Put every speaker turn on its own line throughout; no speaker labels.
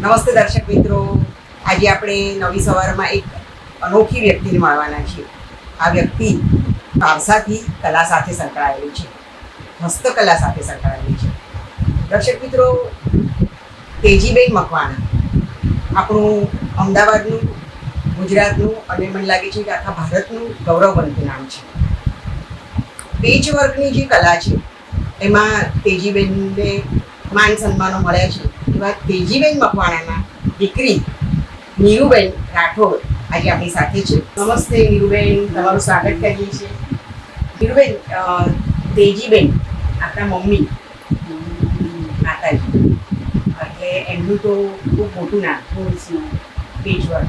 નમસ્તે દર્શક મિત્રો. આજે આપણે નવી સવારમાં એક અનોખી વ્યક્તિને મળવાના છીએ. આ વ્યક્તિ વારસાથી કલા સાથે સંકળાયેલી છે. હસ્તકલા સાથે સંકળાયેલી છે. દર્શક મિત્રો, તેજીબેન મકવાણા, આપણું અમદાવાદનું, ગુજરાતનું અને મને લાગે છે કે આખા ભારતનું ગૌરવવંતું નામ છે. પેચ વર્કની જે કલા છે, એમાં તેજીબેનને માન સન્માનો મળ્યા છે. એવા તેજીબેન મકવાણાના દીકરી નીરુબેન રાઠોડ. આજે આપણી સાથે છે. નમસ્તે નીરુબેન, તમારું સ્વાગત કરીએ છીએ. નીરુબેન તેજીબેન, આપણા મમ્મી, માતાજી. એટલે એમનું તો ખૂબ મોટું નામ પેચ પેજવર.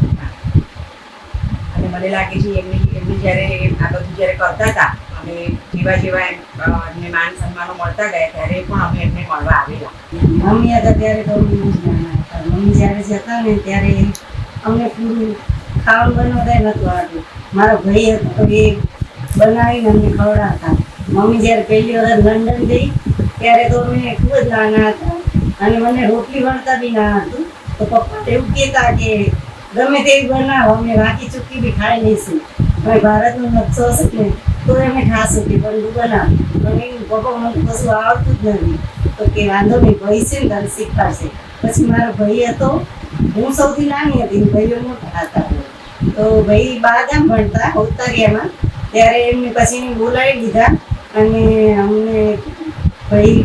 અને મને લાગે છે એમની એમની જ્યારે આ બધું જ્યારે કરતા હતા અને જેવા જેવા એમને માન સન્માનો મળતા ગયા ત્યારે પણ અમે એમને મળવા આવેલા.
મમ્મી હતા ત્યારે તો મમ્મી જ્યારે જતા ને ત્યારે અમને પૂરું ખાવાનું બનાવતા નહોતું આવતું મારો ભાઈ હતો એ બનાવીને અમને ખવડાવતા. મમ્મી જ્યારે પહેલી વખત લંડન ગઈ, ત્યારે તો અમે ખૂબ જ નાના હતા. અને મને રોટલી વણતા બી ના હતું. તો પપ્પા એવું કહેતા કે, ગમે તેવી બનાવો, અમે વાંકી ચૂકી બી ખાઈ લઈશું. હવે ભારતનો નકશો હશે ને તો એને ખાશું કે પણ બનાવ પણ એવું પપ્પા કશું આવડતું જ નથી. તો કે વાંધો નહીં, ભાઈ છે ને તને શીખવાડશે. પછી મારો ભાઈ હતો, હું સૌથી નાની હતી ભાઈઓ મોટા હતા તો ભાઈ બારગામ ભણતા ઉત્તરિયામાં ત્યારે એમને પછી બોલાવી દીધા અને અમને ભાઈ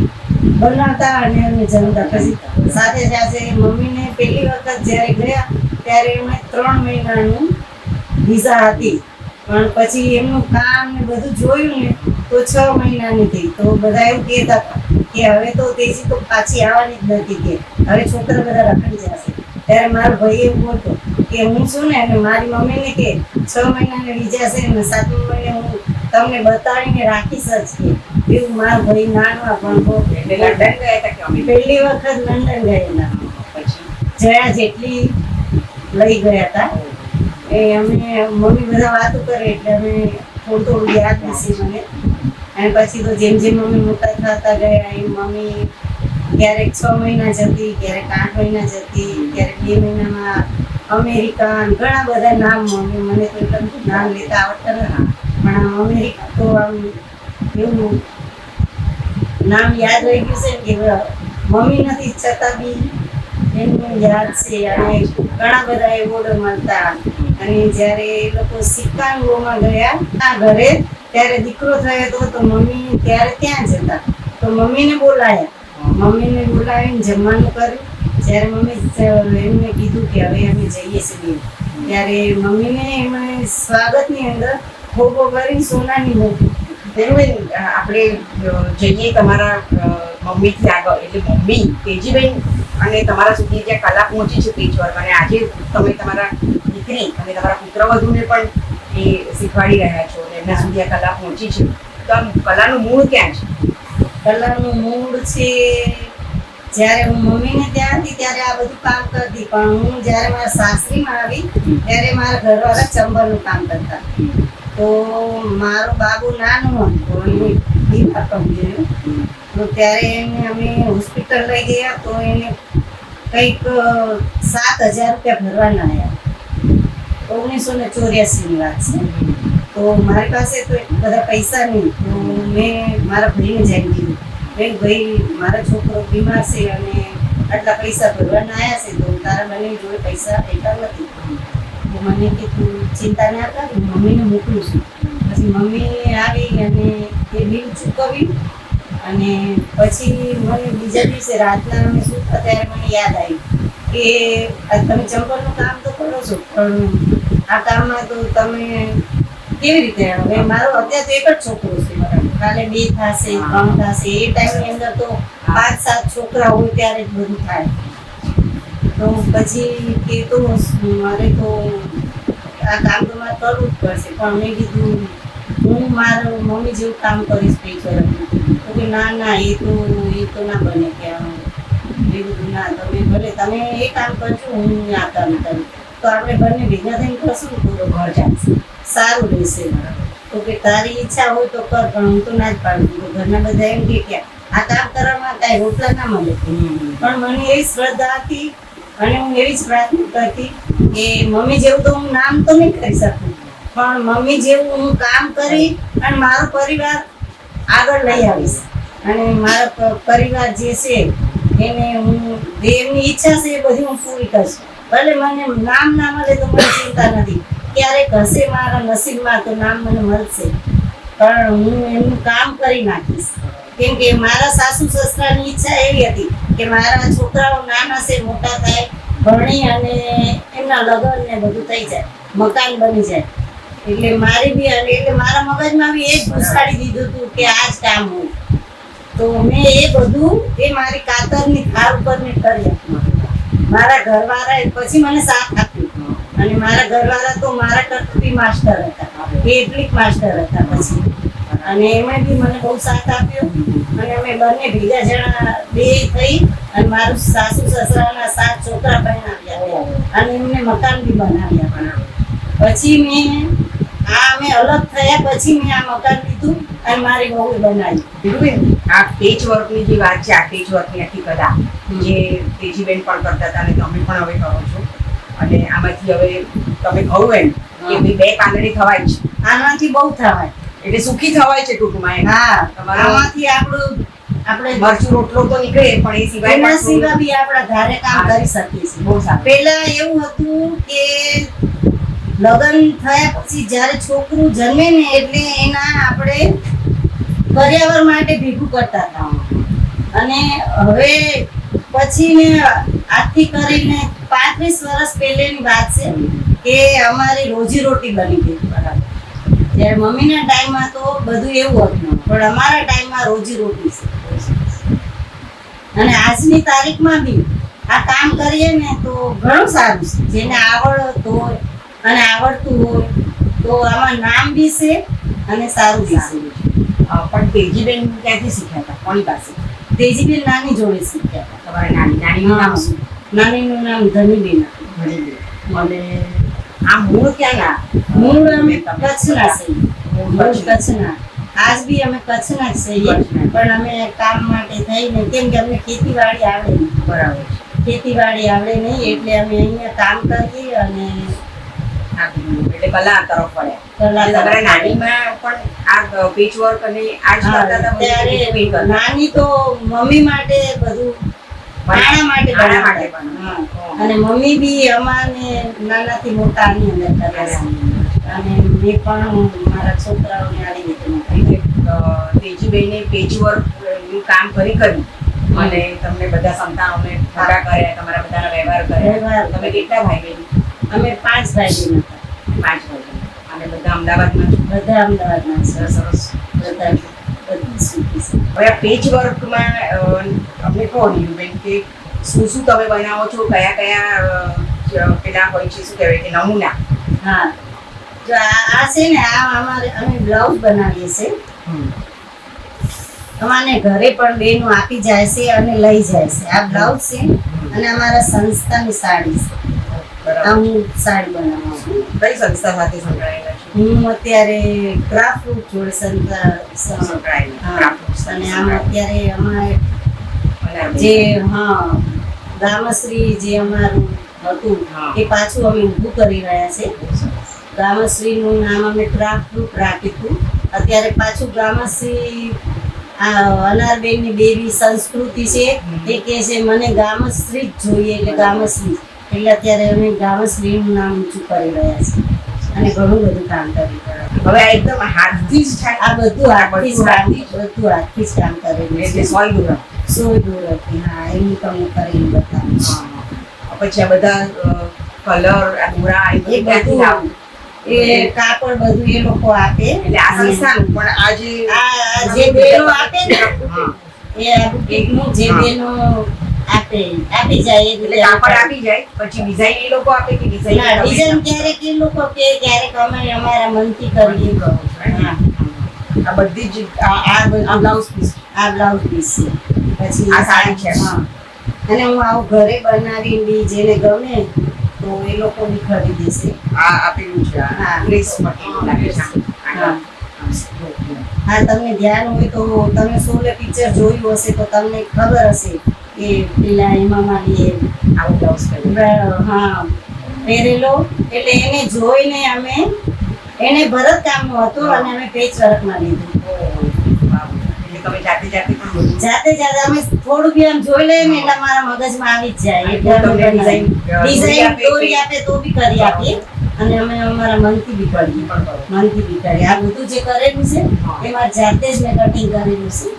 બનાવતા અને અમે જમતા. પછી સાથે સાથે મમ્મીને પહેલી વખત જ્યારે ગયા, ત્યારે એમણે ત્રણ મહિનાનું વિઝા હતી. પણ પછી એમનું કામ ને બધું જોયું ને તો છ મહિનાની થઈ. તો બધા એવું કહેતા કે હવે તો તેજી તો પાછી આવવાની જ નથી કે હવે છોકરા બધા રખડી જશે. ત્યારે મારો ભાઈ એવું હતો કે હું છું ને અને મારી મમ્મીને કે છ મહિનાને છે ને સાતમા મહિને હું તમને બતાવીને રાખીશ જ કે એવું મારો ભાઈ નાનો પણ
લંડન ગયા હતા કે
પહેલી વખત લંડન ગયેલા.
પછી?
જયા જેટલી લઈ ગયા હતા. એ અમે મમ્મી બધા વાતો કરે એટલે અમે થોડું થોડું યાદ નથી મને. અને પછી તો જેમ જેમ મમ્મી મોટા થતા ગયા, એમ મમ્મી ક્યારેક છ મહિના જતી, ક્યારેક આઠ મહિના જતી, ક્યારેક બે મહિનામાં અમેરિકા ઘણા બધા નામ મમ્મી મને તો એકદમ નામ લેતા આવડતા નથી પણ અમેરિકા તો આમ એવું નામ યાદ રહી ગયું છે કે મમ્મી નથી છતાં બી એમનું યાદ છે. અને ઘણા બધા એવોર્ડ મળતા. અને જ્યારે એ લોકો સિકાગોમાં ગયા આ ઘરે ત્યારે દીકરો થયો હતો તો મમ્મી ત્યારે ત્યાં જતા તો મમ્મીને બોલાયા. મમ્મીને બોલાવીને જમવાનું કર્યું. જ્યારે મમ્મી એમને કીધું કે હવે અમે જઈએ છીએ. ત્યારે મમ્મીને એમણે સ્વાગતની અંદર ખોબો કરી સોનાની મૂકી
અ, આપણે જઈએ તમારા મમ્મીથી આગળ. એટલે મમ્મી તેજીબેન અને તમારા સુધી જે કલા પહોંચી છે વર્ક અને આજે તમે તમારા દીકરી અને તમારા પુત્રવધુને પણ એ શીખવાડી રહ્યા છો અને એમના સુધી આ કલા પહોંચી છે. તો આમ કલાનું મૂળ ક્યાં છે?
કલાનું મૂળ છે, જ્યારે હું મમ્મીને ત્યાં હતી ત્યારે આ બધું કામ કરતી, પણ હું જ્યારે મારા સાસરીમાં આવી, ત્યારે મારા ઘરવાળા ચંબરનું કામ કરતા. તો મારો બાબુ નાનો હતો એને બીમાર પડી તો ત્યારે એને અમે હોસ્પિટલ લઈ ગયા, તો એને કંઈક સાત હજાર રૂપિયા ભરવાના આવ્યા ઓગણીસો ને ચોર્યાસીની વાત છે. તો મારી પાસે તો બધા પૈસા નહીં. તો મેં મારા ભાઈને જઈને કીધું. મેં ભાઈ, મારો છોકરો બીમાર છે અને આટલા પૈસા ભરવાના આવ્યા છે, તો તારા મને જોડે પૈસા ભેગા નથી. તો મને તું ચિંતા ના કર, હું મમ્મીને મોકલું છું. પછી મમ્મી આવી અને એ બિલ ચૂકવ્યું. અને પછી મને બીજા દિવસે રાતના અમે સૂતા ત્યારે મને યાદ આવ્યું કે તમે ચંપલનું કામ તો કરો છો, પણ આ કામમાં તો તમે કેવી રીતે મારો અત્યારે એક જ છોકરો છે મારા. કાલે બે થશે ત્રણ થશે, એ ટાઈમની અંદર તો પાંચ, સાત છોકરા ત્યારે જ બધું થાય. તો પછી કે મારે તો આ કામ તો મારે કરવું જ પડશે. પણ મેં કીધું, હું મારું મમ્મી જેવું કામ કરીશ કે ના ના, એ તો એ તો ના બને કે મેં કીધું, ના, તમે ભલે, તમે એ કામ કરજો, હું આ કામ કરું. તો આપણે બંને ભેગા થઈને કરશું તો ઘર ચાલશે સારું રહેશે તો કે તારી ઈચ્છા હોય તો કર પણ હું તો ના જ પાડું તો ઘરના બધા એમ કે કે આ કામ કરવામાં કાંઈ રોટલા ના મળે. પણ મને એવી શ્રદ્ધા હતી અને હું એવી જ પ્રાર્થના કરતી કે મમ્મી જેવું તો હું નામ તો નહીં કરી શકું પણ મમ્મી જેવું હું કામ કરી અને મારો પરિવાર આગળ લઈ આવીશ. અને મારો પરિવાર જે છે એને હું જે એમની ઈચ્છા છે એ બધી હું પૂરી કરીશ. ભલે મને નામ ના મળે તો મને ચિંતા નથી. ક્યારેક હશે મારા નસીબમાં તો નામ મને મળશે. પણ હું એમનું કામ કરી નાખીશ. કેમ કે મારા સાસુ સસરાની ઈચ્છા એવી હતી કે મારા છોકરાઓ નાના છે, મોટા થાય, ભણી અને એમના લગ્ન ને બધું થઈ જાય, મકાન બની જાય. એટલે મારી બી અને એટલે મારા મગજમાં બી એ જ ઘુસાડી દીધું હતું કે આ જ કામ હોય. તો મેં એ બધું એ મારી કાતરની ખાર ઉપર મેં કરી આપ્યું મારા ઘરવાળાએ પછી મને સાથ આપ્યું. અને મારા ઘરવાળા તો મારા કરતી માસ્ટર હતા. કેટલીક માસ્ટર હતા પછી. અને એમાં બી મને બહુ સાથ આપ્યો. અને અમે બંને ભેગા જણા બે થઈ અને મારું સાસુ સસરાના સાત છોકરા બનાવ્યા. અને એમને મકાન બી બનાવ્યા. પછી મેં આ અમે અલગ થયા પછી મેં આ મકાન લીધું અને મારી વહુ બનાવી.
આ પેચ વર્કની જે વાત છે આ પેચ વર્કની આખી કલા જે તેજીબેન પણ કરતા હતા અને તમે પણ હવે કરો છો. અને આમાંથી હવે તમે કહું એમ કે બે પાંદડી થવાય છે.
આનાથી બહુ થવાય.
એટલે સુખી થવાય છે ટૂંકમાં
હા. તમારામાંથી આપણું આપણે
મરચું રોટલો તો નીકળે પણ એ સિવાય
એના સિવાય બી આપણા ધારે કામ કરી શકીએ છીએ.
બહુ સારું.
એવું હતું કે લગ્ન થયા પછી જ્યારે છોકરું જન્મે ને એટલે એના આપણે પર્યાવરણ માટે ભેગું કરતા હતા. અને હવે પછી ને આજથી કરીને પાંત્રીસ વર્ષ પહેલેની વાત છે કે અમારી રોજી રોટી બની ગઈ બરાબર. જ્યારે મમ્મીના ટાઈમમાં તો બધું એવું હતું, પણ અમારા ટાઈમમાં રોજી રોટી છે. અને આજની તારીખમાં બી આ કામ કરીએ ને તો ઘણું સારું છે. જેને આવડતું હોય અને આવડતું હોય તો આમાં નામ બી છે અને સારું બી છે.
પણ તેજીબેન ક્યાંથી શીખ્યા હતા? કોની પાસે?
તેજીબેન નાની જોડે શીખ્યા હતા.
તમારા નાની નાનીનું નામ શું?
નાનીનું નામ ધનીબેન.
અને આ મૂળ ક્યાં ના
મૂળ અમે કચ્છના છીએ
મૂળ કચ્છના.
આજ બી અમે કચ્છના જ છીએ. પણ અમે કામ માટે થઈને કેમ કે અમને ખેતીવાડી આવડે
બરાબર
ખેતીવાડી આવડે નહીં એટલે અમે અહીંયા કામ કરીએ અને.
એટલે કલા તરફ વળ્યા અને નાનીમાં પણ આ પેચ વર્ક અને આ જ
હા,
કરતા હતા બધું
ત્યારે
બીજું કંઈ કરતા?
નાની તો મમ્મી માટે બધું પાણા માટે
પાણા માટે
બનાવતા.
બનાવતા.
અને મમ્મી બી અમાને નાનાથી મોટા અંદર કર્યા અને મેં પણ મારા છોકરાઓને આવી રીતે
તેજીબેને પેચ વર્ક કામ કરી કરી અને તમને બધા સંતાનોને મોટા કર્યા તમારા બધાના વ્યવહાર કર્યા. તમે કેટલા ભાઈ બહેન?
અમે પાંચ ભાઈ હતા.
પાંચ ભાઈ અને બધા અમદાવાદમાં
બધા અમદાવાદમાં
સરસ
બધા
હવે આ પેજ વર્કમાં અમને કહો નીલુબેન કે શું શું તમે બનાવો છો? કયા કયા પેલા હોય છે? શું કહેવાય કે નમૂના?
હા. જો આ છે ને આ અમારે અમે બ્લાઉઝ બનાવીએ છીએ. અમારે ઘરે પણ બેનો આપી જાય છે અને લઈ જાય છે. આ બ્લાઉઝ છે અને અમારા સંસ્થાની સાડી છે. હું સાડી બનાવું
કઈ સંસ્થા સાથે સંકળાયેલા
હું અત્યારે ક્રાફ્ટ રૂટ જોડે
સંકળાયેલા.
અને આમ અત્યારે અમારે જે હા રામશ્રી જે અમારું હતું એ પાછું અમે ઊભું કરી રહ્યા છે. રામશ્રીનું નામ અમે ક્રાફ્ટ ગ્રુપ રાખ્યું અત્યારે પાછું ગામશ્રી આ અનારબેનની બેબી સંસ્કૃતિ છે એ કહે છે મને ગામશ્રી જ જોઈએ એટલે ગામશ્રી. એટલે અત્યારે અમે ગામશ્રીનું નામ ઊંચું કરી રહ્યા છે અને ઘણું બધું કામ કરી રહ્યા
હવે એકદમ હાથથી જ
આ બધું હાથથી જ
બધું હાથથી
જ. કામ કરેલું
એટલે સોય દૂર
સોય દોરથી હા એનું તમે કરીને બતાવું.
પછી આ બધા કલર આ દોરા એ બધું ક્યાંથી
એ કાપડ બધું એ લોકો આપે.
એટલે આ સંસ્થાનું પણ આ જે
આ જે બેનો આપે ને એ જે. બેનો આપે આપી જાય
એટલે કાપડ આપી જાય પછી ડિઝાઇન એ લોકો આપે કે
ના
ડિઝાઇન
ડિઝાઇન ક્યારેક એ લોકો કે ક્યારેક અમે અમારા મનથી કરીએ કરો
આ બધી જ આ બ્લાઉઝ પીસ
આ બ્લાઉઝ પીસ છે. પછી
આ સાડી છે.
હા. અને હું આવું ઘરે બનાવી બી જેને ગમે તો એ લોકો બી ખરીદે છે.
આ આપેલું છે
હા.
પ્લીઝ લાગે છે.
હા. હા. તમને ધ્યાન હોય તો તમે સોલે પિક્ચર જોયું હશે તો તમને ખબર હશે. કે પેલા એમાં મારી
આવો બ્લાઉઝ પહેર્યો
હા પહેરેલો. એટલે એને જોઈને અમે એને ભરત કામનું હતું અને અમે પેચ વર્કમાં લીધું.
જાતે જાતે
જાતે અમે થોડું બી આમ જોઈ લઈએ ને એટલે મારા મગજમાં આવી જ જાય. ડિઝાઇન દોરી આપે તો બી કરી આપીએ. અને અમે અમારા મનથી બી કરીએ મનથી બી કરીએ આ બધું જે કરેલું છે એમાં જાતે જ મેં કટિંગ કરેલું છે.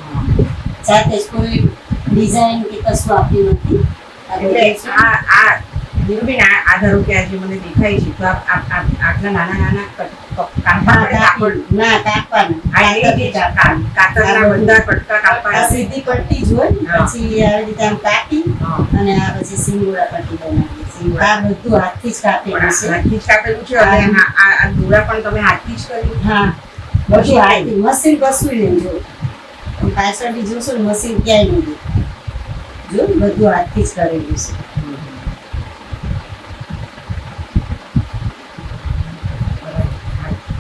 જાતે જ કોઈ ડિઝાઇન કે કશું આપ્યું નથી.
એટલે આ આ નીરુબેન આ આ ધારો કે આજે મને દેખાય છે તો આટલા નાના કપ-
સીધી પટ્ટી પછી આવી રીતે આમ અને આ પછી સિંગોડા પટ્ટી સિંગોડા આ બધું હાથથી જ કાપેલું છે.
હાથથી જ કાપેલું છે અને આ દોરા પણ તમે હાથથી જ કર્યું?
હા. બધું હાથથી. મશીન કશું નહીં જો તમે પાછળ બી જોશો મશીન ક્યાંય નહીં જો બધું હાથથી જ કરેલું છે.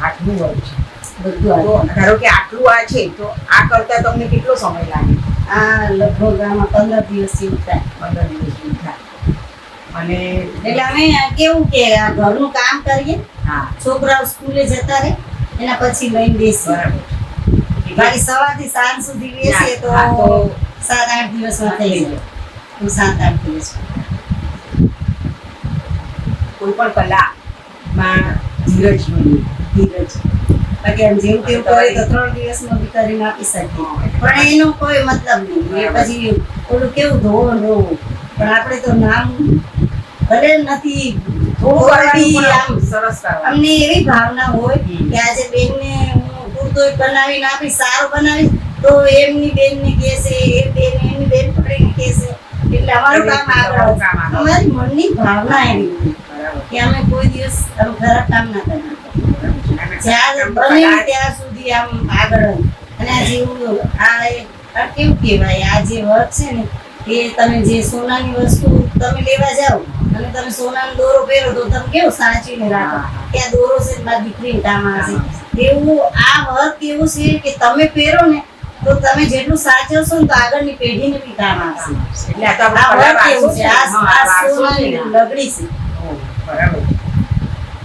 આટલું હોય છે.
બધું
ધારો કે આટલું આ છે તો આ કરતા તમને કેટલો સમય લાગે?
આ લગભગ આમાં પંદર દિવસ જેવું થાય.
પંદર દિવસ જેવું થાય. અને
એટલે અમે કેવું કે ઘરનું કામ કરીએ
હા.
છોકરાઓ સ્કૂલે જતા રહે એના પછી લઈને બેસીએ.
બરાબર.
સવારથી સાંજ સુધી બેસીએ તો સાત આઠ દિવસમાં થઈ ગયો સાત આઠ દિવસ
કોઈ પણ કલામાં ધીરજ બની
ધીરજ. બાકી આમ જેવું તેવું કરે તો ત્રણ દિવસમાં બી કરીને આપી શકીએ. પણ એનો કોઈ મતલબ નહીં. એ પછી ઓલું કેવું ધોવો ધોવો પણ આપણે તો નામ ભલે નથી
સરસ
અમને એવી ભાવના હોય કે આજે બેનને હું પૂરતો બનાવીને આપી સારું બનાવી તો એમની બેનને કહેશે એ બેન એમની બેન પકડીને છે. એટલે અમારું કામ આગળ
કામ
અમારી મનની ભાવના એવી કે અમે કોઈ દિવસ ખરાબ કામ ના કરતા જ્યાં બને ત્યાં સુધી આમ આગળ અને આ જેવું આ કેવું કહેવાય? આ જે વર્ક છે ને એ તમે જે સોનાની વસ્તુ તમે લેવા જાઓ અને તમે સોનાનો દોરો પહેરો તો તમે કેવું સાચવીને રાખો. કે આ દોરો છે ને મારી દીકરીને કામ આવશે એવું આ વર્ક એવું છે કે તમે પહેરો ને તો તમે જેટલું સાચવશો ને તો આગળની પેઢીને બી કામ આવશે.
એટલે આ તો આપણો
છે. આ સોનાની લગડી છે.
બરાબર.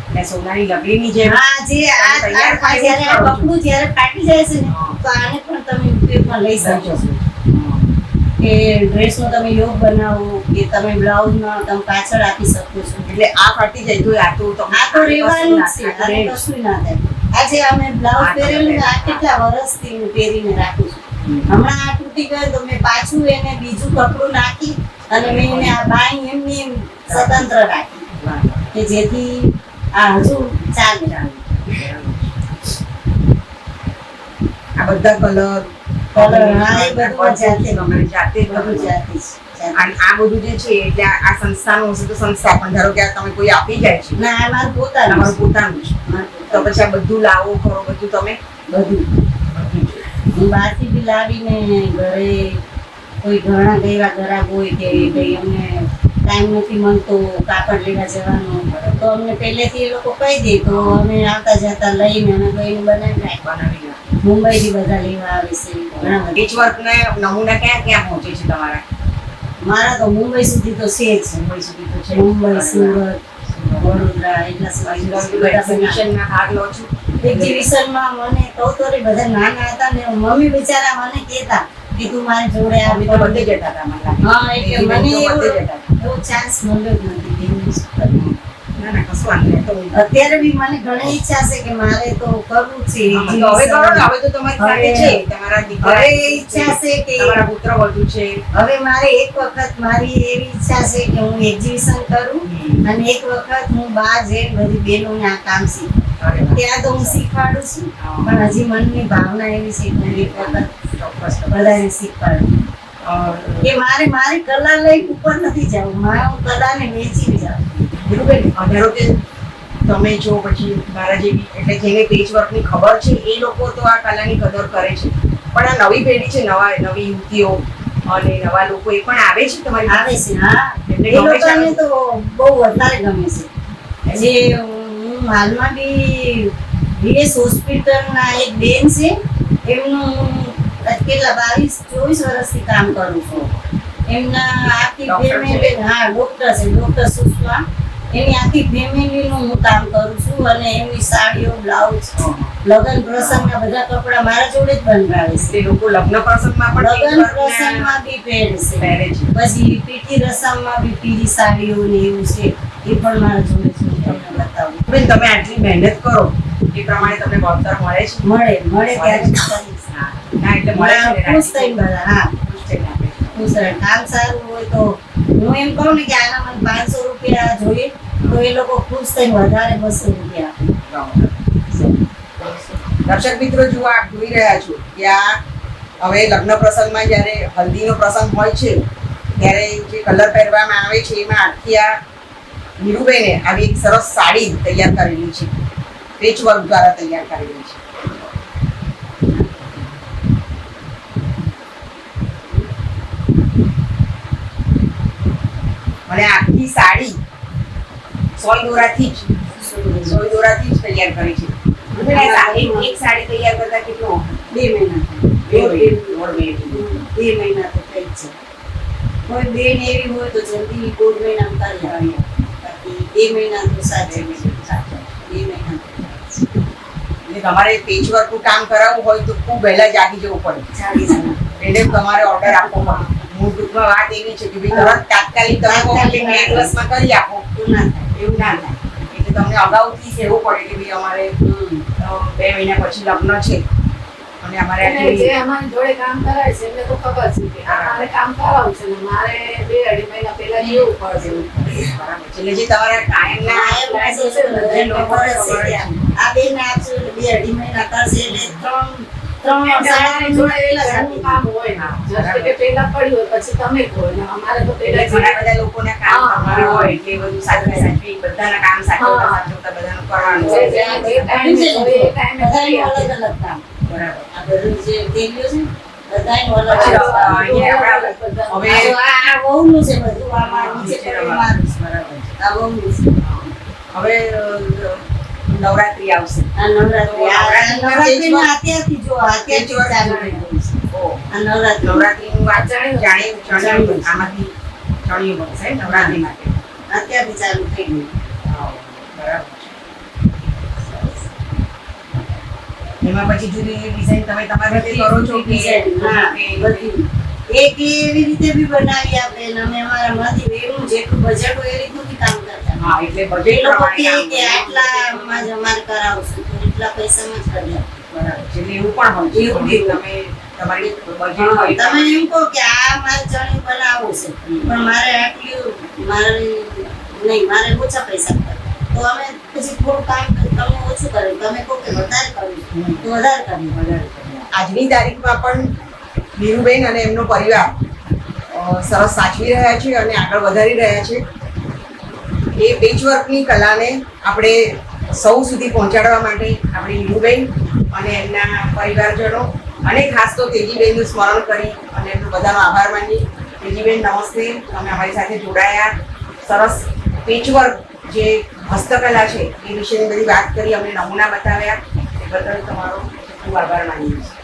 એટલે સોનાની લગડીની જેમ
હા જે આ જ્યારે કપડું જ્યારે ફાટી જાય છે ને તો આને પણ તમે ઉપયોગમાં લઈ શકો છો. કે ડ્રેસનો તમે યોગ બનાવો કે તમે બ્લાઉઝમાં તમે પાછળ આપી શકો છો.
એટલે આ ફાટી જાય તો આ તો
આ તો રહેવાનું છે. કશું ના થાય. આજે અમે બ્લાઉઝ પહેરેલું ને આ કેટલા વર્ષથી હું પહેરીને રાખું છું. હમણાં આ તૂટી ગયો તો મેં પાછું એને બીજું કપડું નાખી અને મેં એને આ બાઈ એમની એમ સ્વતંત્ર રાખી. કે જેથી આ હજુ ચાલે.
આ બધા કલર
કલર, હા, એ બધું જાતે.
તમારે જાતે
બધું જાતે છે
અને આ બધું જે છે એટલે આ સંસ્થાનું હશે તો સંસ્થા પણ ધારો કે તમે કોઈ આપી જાય છે.
ના આ મારું પોતાનું
પોતાનું છે. તો પછી આ બધું લાવો કરો બધું તમે
બધું. હું બહારથી બી લાવીને ઘરે કોઈ ઘણા ગયેલા ગ્રાહક હોય કે ભાઈ અમને ટાઈમ નથી મળતો કાપડ લેવા જવાનો તો અમને પહેલેથી એ લોકો કહી દે તો અમે આવતા જતા લઈને અને ગઈને બનાવી.
બનાવી.
મુંબઈથી બધા લેવા આવે છે ઘણા બધા.
પેચ વર્કને નમૂના ક્યાં ક્યાં પહોંચે છે તમારા?
મારા તો મુંબઈ સુધી તો છે જ.
મુંબઈ સુધી તો છે
મુંબઈ સુરત વડોદરા એટલા
એક્ઝિબિશનમાં ભાગ છો.
એક્ઝિબિશનમાં મને કૌતરી બધા નાના હતા ને મમ્મી બિચારા મને કહેતા કે તું મારી જોડે આ
તો બધે જતા હતા મને
હા એટલે મને. એવો ચાન્સ મળ્યો જ નથી. અત્યારે બી મને ઘણી ઈચ્છા છે કે મારે તો કરવું છે
હવે કરો ને હવે તો તમારી સાથે છે તમારા દીકરા
હવે ઈચ્છા છે કે
તમારા પુત્ર વધુ છે.
હવે મારે એક વખત મારી એવી ઈચ્છા છે કે હું એક્ઝિબિશન કરું અને એક વખત હું બહાર જઈને બધી બહેનોને આ કામ શીખું ત્યાં તો હું શીખવાડું છું પણ હજી મનની ભાવના એવી છે કે એક વખત બધાને શીખવાડું. કે મારે મારી કલા લઈ ઉપર નથી જવું મારે હું કલાને વેચી જાઉં.
ધીરુભાઈ, ધારો કે તમે જો પછી મારા જેવી એટલે જેને પેજ વર્કની ખબર છે એ લોકો તો આ કલાની કદર કરે છે. પણ આ નવી પેઢી છે નવા નવી યુવતીઓ અને નવા લોકો એ પણ આવે છે તમારી
આવે છે હા. એ લોકોને તો બહુ વધારે ગમે છે. જે હું હાલમાં બી વીએસ હોસ્પિટલના એક બેન છે એમનું કેટલા બાવીસ ચોવીસ વર્ષથી કામ કરું છું. એમના આખી ફેમિલી હા ડોક્ટર છે ડૉક્ટર સુષ્મા એની આખી ફેમિલીનું હું કામ કરું છું અને એમની સાડીઓ બ્લાઉઝ લગ્ન પ્રસંગના બધા કપડા મારા જોડે જ બંધાવે છે.
લોકો લગ્ન પ્રસંગમાં પણ
લગ્ન પ્રસંગમાં બી પહેરે છે. પછી પીઠી રસમમાં બી પીળી સાડીઓ ને એવું છે એ પણ મારા જોડે છે તમને બતાવું.
બેન તમે આટલી મહેનત કરો એ પ્રમાણે તમને વળતર મળે છે?
મળે મળે ત્યારે.
હા. એટલે મળે
ખુશ થઈને બધા હા.
ખુશ
ખુશ કામ સારું હોય તો હું એમ કહું ને કે આના મને પાંચસો રૂપિયા જોઈએ, તો એ લોકો ખુશ થઈને વધારે બસો રૂપિયા
દર્શક મિત્રો, જુઓ, આપ જોઈ રહ્યા છો કે આ હવે લગ્ન પ્રસંગમાં જ્યારે હલ્દીનો પ્રસંગ હોય છે, ત્યારે જે કલર પહેરવામાં આવે છે, એમાં આખી આ નીરુબેને આવી એક સરસ સાડી તૈયાર કરેલી છે. પેચ વર્ક દ્વારા તૈયાર કરેલી છે. અને આખી સાડી સોલ દોરાથી જ સોલ દોરાથી જ તૈયાર કરી છે. એક સાડી તૈયાર કરતા કેટલો
બે મહિના
બે મહિના,
તો થઈ છે કોઈ બેન એવી હોય તો જલ્દી દોઢ મહિના ઉતારી આવીએ બે મહિના તો સાચે. બે મહિના.
તમારે પેચવર્કનું કામ કરાવવું હોય તો ખૂબ વહેલા જાગી જવું પડે. એટલે તમારે ઓર્ડર આપવો પડે મૂળ ટૂંકમાં વાત એવી છે કે ભાઈ તરત તાત્કાલિક તમે કહો કે બે દિવસમાં કરી આપો. એવું ના થાય. એટલે તમને અગાઉથી કહેવું પડે કે ભાઈ અમારે બે મહિના પછી લગ્ન છે. અને અમારે
જે અમારી જોડે કામ કરાય છે એમને તો ખબર છે કે આ મારે કામ કરાવવું છે મારે બે અઢી મહિના પહેલા જેવું પડશે
બરાબર છે. એટલે જે તમારા કાયમના
ના, બે ના આ બે અઢી મહિના કરશે એટલે ત્રણ ત્રણ સાડા ત્રણ
જોડે
મહિના પહેલા જ
ઘરનું કામ હોય ને. કે પહેલા પડ્યું હોય પછી તમે કહો. ને અમારે તો
એટલે ઘણા બધા લોકોના કામ
હા,
હોય એટલે બધું સાચવી સાચવી બધાના કામ સાચવતા
હા.
બધાનું કરવાનું
જે- જે- જે ટાઈમે ટાઈમે કરી
બધાયનું
આપે.
અલગ અલગ કામ.
બરાબર.
આ બધું જે તેલિયો છે ને, અલગ અલગ
આ. હવે
વહુનું છે બધું આમાં નીચે
નીચે
મારું
બરાબર.
આ વહુનું છે.
હવે નવરાત્રી આવશે.
નવરાત્રી જો
નવરાત્રીનું જાણે ચણિયું. આમાંથી ચણિયું બનશે નવરાત્રી માટે.
અત્યારથી ચાલુ થઈ ગયું.
બરાબર એમાં પછી જુદી જુદી ડિઝાઇન તમે તમારી કરો છો કે
હા,
કે-
બધી. એક એવી રીતે બી બનાવી આપે ને અમે અમારા માંથી એનું જેટલું બજેટ હોય એ રીતનું બી કામ કરતા.
હા એટલે
એ લોકો કહે કે આટલામાં જ અમારે કરાવશું તો એટલા પૈસામાં જ કરી
બરાબર છે એવું પણ હોય છે.
એવું
તમે તમારી બજેટ હોય
તમે એમ કહો કે આ મારે ચણી બનાવવું છે પણ મારે આટલું મારે નહીં મારે ઓછા પૈસા કરવા તો અમે પછી થોડું કામ તમે ઓછું કર્યું તમે કહો કે વધારે
કર્યું.
તો વધારે કરીએ.
વધારે આજની તારીખમાં પણ નીરુબેન અને એમનો પરિવાર સરસ સાચવી રહ્યા છે અને આગળ વધારી રહ્યા છે. એ પેચવર્કની કલાને આપણે સૌ સુધી પહોંચાડવા માટે આપણે નીરુબેન અને એમના પરિવારજનો અને ખાસ તો તેજીબેનનું સ્મરણ કરી અને એમનો બધાનો આભાર માની. તેજીબેન, નમસ્તે. તમે અમારી સાથે જોડાયા. સરસ પેચવર્ક જે હસ્તકલા છે, એ વિશેની બધી વાત કરી, અમને નમૂના બતાવ્યા. એ બદલ તમારો ખૂબ આભાર માનીએ છીએ.